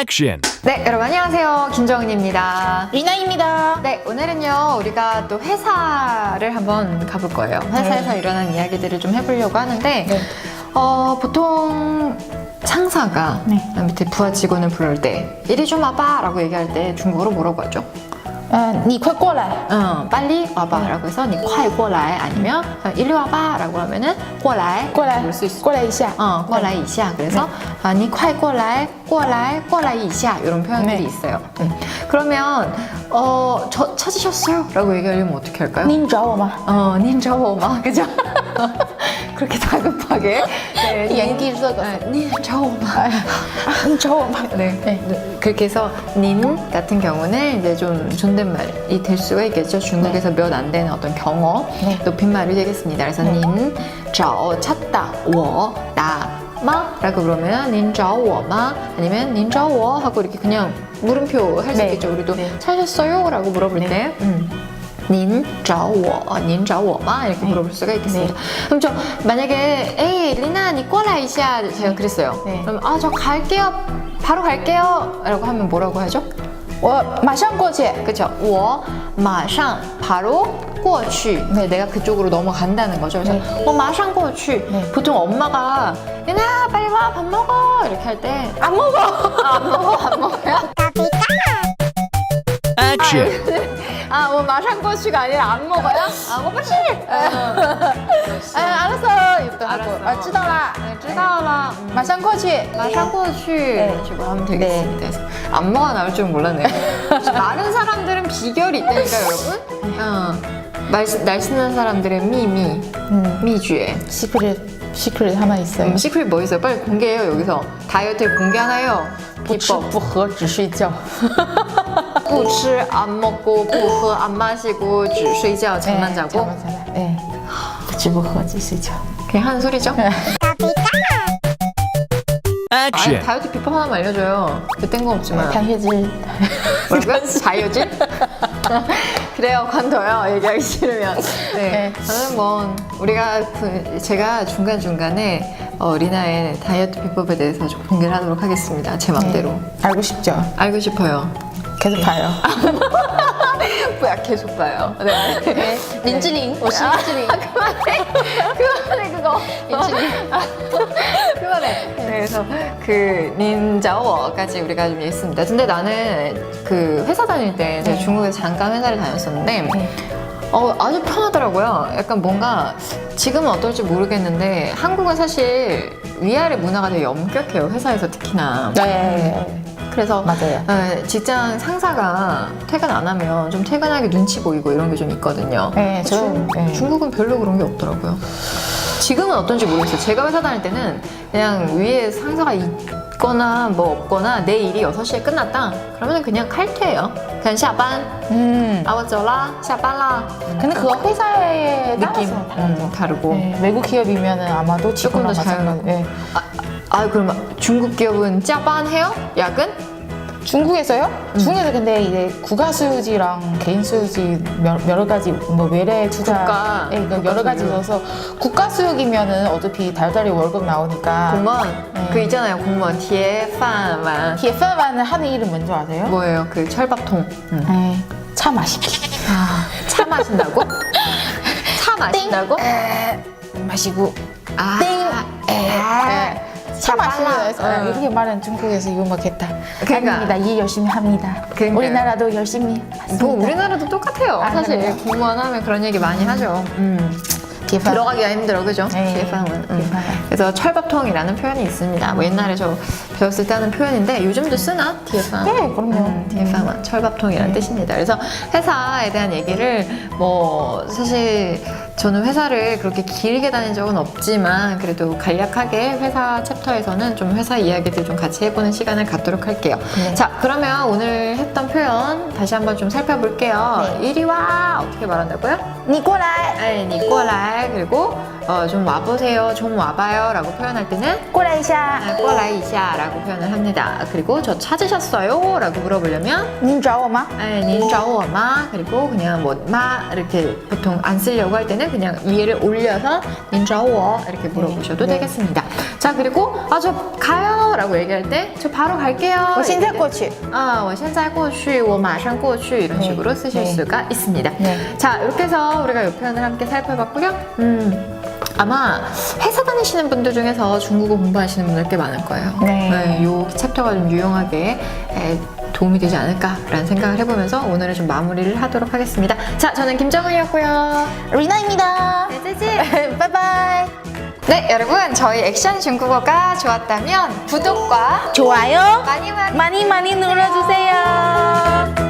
Action! 네, 여러분 안녕하세요. 김정은입니다. 리나입니다. 네, 오늘은요, 우리가 또 회사를 한번 가볼 거예요. 회사에서 일어난 이야기들을 좀 해보려고 하는데, 네. 어, 보통 상사가 네. 밑에 부하 직원을 부를 때, 이리 좀 와봐! 라고 얘기할 때 중국어로 뭐라고 하죠? 嗯，你快过来。 어, 빨리 와봐! 라고 해서, 니快过来 아니면, 어, 이리 와봐! 라고 하면은, 过来过来 부를 수 있어. ，过来一下。 어, 过来一下. 그래서 아, 你快过来,过来,过来一下 이런 표현들이 네. 있어요. 음. 그러면 어, 저 찾으셨어요? 라고 얘기하려면 어떻게 할까요? 您找我吗？ 어, 닌 저오마. 그죠? 그렇게 다급하게? 네, 연기 써가네 저음말 저음말 네. 네. 네. 그렇게 해서 닌 같은 경우는 이제 좀 존댓말이 될 수가 있겠죠. 중국에서 네. 몇안 되는 어떤 경어 네. 높임말이 되겠습니다. 그래서 네. 닌 저, 찾다, 워, 나 마? 라고 그러면 닌자오마 아니면 닌자오 하고 이렇게 그냥 물음표 할 수 있겠죠. 우리도 찾았어요? 라고 물어볼 때. 음. 您找我,您找我吗? 이렇게 네. 물어볼 수가 있겠습니다. 네. 그럼 저 만약에 에이 리나 니 꼬라 이샤 제가 그랬어요. 네. 그럼 아 저 갈게요. 바로 갈게요. 라고 하면 뭐라고 하죠? 我马上过去。 그쵸? 我马上 바로 过去. 네, 내가 그쪽으로 넘어간다는 거죠. 그래서 네. 我马上过去. 네. 보통 엄마가 리나 빨리 와 밥 먹어 이렇게 할 때 안 먹어. 아, 안 먹어 안 먹어요? Action! 아, 뭐 마상 고추가 아니라 안 먹어요? 아, 먹지. 아, 알았어. 이렇게 하고. 아, 知道啦。 네, 知道了. 马上过去。 마상 고추 이런 식으로 하면 되겠습니다. 네. 그래서 안무가 나올 줄은 몰랐네요. 다른 사람들은 비결이 있다니까 여러분. 어. 날씬, 날씬한 사람들은 미미, 嗯 미주에. ，secret secret 하나 있어요. 음, 시크릿 뭐 있어요? 빨리 공개해요 여기서. 다이어트 공개하나요? 不吃 비법. 不喝只睡觉。 不吃, 안 먹고, 不喝, 안 마시고, 只睡觉, 잠만 자고. 잠만 자라. 네. 不吃不喝只睡觉。 그냥 하는 소리죠? 아, Action! 다이어트 비법 하나만 알려줘요. 그땐 거 없지만. 弹血脂。 뭐라고요? 다이어트? 그래요, 관둬요. 얘기하기 싫으면. 네. 네. 저는 뭐, 우리가, 그- 제가 중간중간에 어, 리나의 다이어트 비법에 대해서 좀 공개를 하도록 하겠습니다. 제 맘대로. 네. 알고 싶죠. 알고 싶어요. 계속 봐요. 뭐야, 계속 봐요. 네. 네. 린즈링. 我是 린즈링. 그만해. 그만해, 그거. 린즈링. 그만해. 네, 그래서 그 닌자워까지 우리가 좀 했습니다. 근데 나는 그 회사 다닐 때 제가 네. 중국에서 잠깐 회사를 다녔었는데 네. 어, 아주 편하더라고요. 약간 뭔가 지금은 어떨지 모르겠는데 한국은 사실 위아래 문화가 되게 엄격해요. 회사에서 특히나. 네. 그래서 맞아요. 네, 직장 상사가 퇴근 안 하면 좀 퇴근하기 눈치 보이고 이런 게 좀 있거든요. 네, 어, 저- 중- 네. 중국은 별로 그런 게 없더라고요. 지금은 어떤지 모르겠어요. 제가 회사 다닐 때는 그냥 위에 상사가 있거나 뭐 없거나 내 일이 6시에 끝났다. 그러면 그냥 칼퇴예요. 그냥 샤반, 음. 아워쩌라, 샤반라. 근데 그거 회사에 느낌 음, 다르죠. 음, 다르고. 네, 외국 기업이면은 아마도 조금 더 마찬가지. 자유로운. 네. 아, 아, 그럼 중국 기업은 짜반 해요? 야근? 중국에서요? 음. 중국에서 근데 이제 국가 수요지랑 개인 수요지 여러 가지 뭐 외래 투자 국가, 예, 그러니까 여러 가지 수요. 있어서 국가 수요기면은 어차피 달달이 월급 나오니까. 공무원? 네. 그 있잖아요 공무원. 뒤에 판만 DFM만은 하는 이름 뭔지 아세요? 뭐예요? 그 철밥통. 응. 에이, 차 마시기. 아, 차 마신다고? 차 마신다고? 에, 마시고. 아, 땡. 에, 에. 아. 차. 해서 응. 이렇게 말하면 중국에서 유머겠다. 그러니까. 아닙니다. 일 열심히 합니다. 그러니까요. 우리나라도 열심히 맞습니다. 뭐 우리나라도 똑같아요. 아, 사실 그래요? 공무원 하면 그런 얘기 많이 하죠. 음. TF. 들어가기가 힘들어, 그죠? 네. TF는. 음. 그래서 철밥통이라는 표현이 있습니다. 뭐 옛날에 저 배웠을 때 하는 표현인데 요즘도 쓰나? TF는. 네, 그럼요. TF는 철밥통이라는 네. 뜻입니다. 그래서 회사에 대한 얘기를 뭐 사실 저는 회사를 그렇게 길게 다닌 적은 없지만 그래도 간략하게 회사 챕터에서는 좀 회사 이야기들 좀 같이 해보는 시간을 갖도록 할게요. 네. 자, 그러면 오늘 했던 표현 다시 한번 좀 살펴볼게요. 네. 이리 와 어떻게 말한다고요? 니꼬랄. 네, 니꼬랄 그리고 어, 좀 와보세요, 좀 와봐요 라고 표현할 때는 过来一下。 아, 过来一下라고 표현을 합니다. 그리고 저 찾으셨어요? 라고 물어보려면 您找我吗？ 네, 您找我吗? 그리고 그냥 뭐 마 이렇게 보통 안 쓰려고 할 때는 그냥 위를 올려서 您找我 이렇게 물어보셔도 네. 되겠습니다. 자 그리고 아 저 가요 가요 라고 얘기할 때 저 바로 갈게요 我现在 얘기할 때 过去 아, 我现在过去,我马上过去 이런 네. 식으로 쓰실 네. 수가 있습니다. 네. 자, 이렇게 해서 우리가 이 표현을 함께 살펴봤고요. 음, 아마 회사 다니시는 분들 중에서 중국어 공부하시는 분들 꽤 많을 거예요. 네. 이 챕터가 좀 유용하게 에, 도움이 되지 않을까라는 생각을 해보면서 오늘은 좀 마무리를 하도록 하겠습니다. 자, 저는 김정은이었고요. 리나입니다. 네, 쯔쯔. 바이바이. 네, 여러분, 저희 액션 중국어가 좋았다면 구독과 좋아요 많이 많이 많이 많이 눌러주세요.